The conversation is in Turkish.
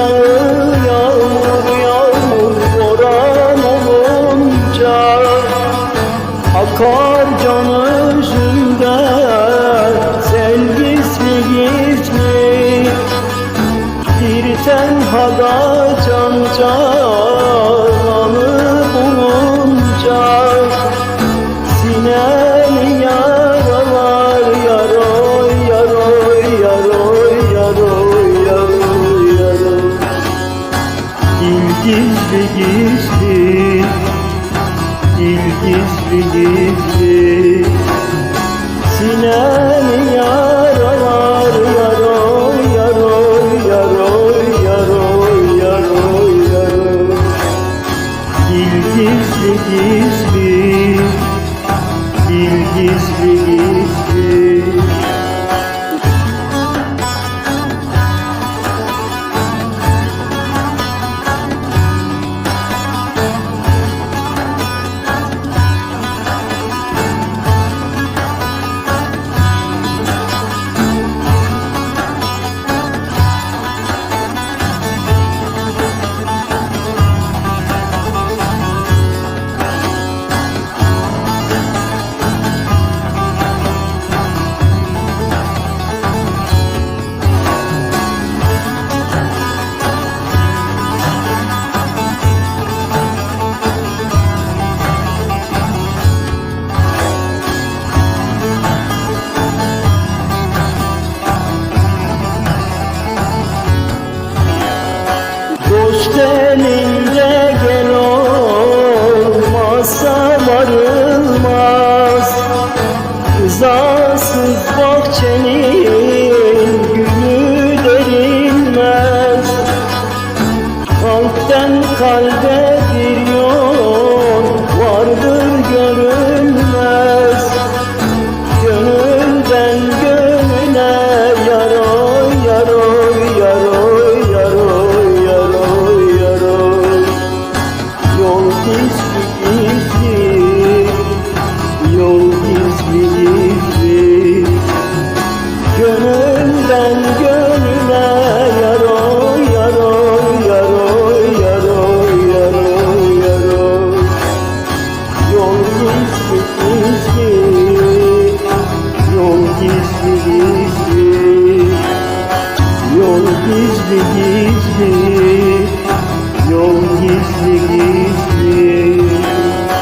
canı yağmur yağmur boran olunca Akar sen gizli gizli Bir tenhada gizli gizli Dil gizli gizli. Sinemi yaralar yaroy yaroy yaroy yaroy yaroy yaroy Dil gizli gizli Dil gizli gizli. Kalbe bir Yol gizli gizli Yol gizli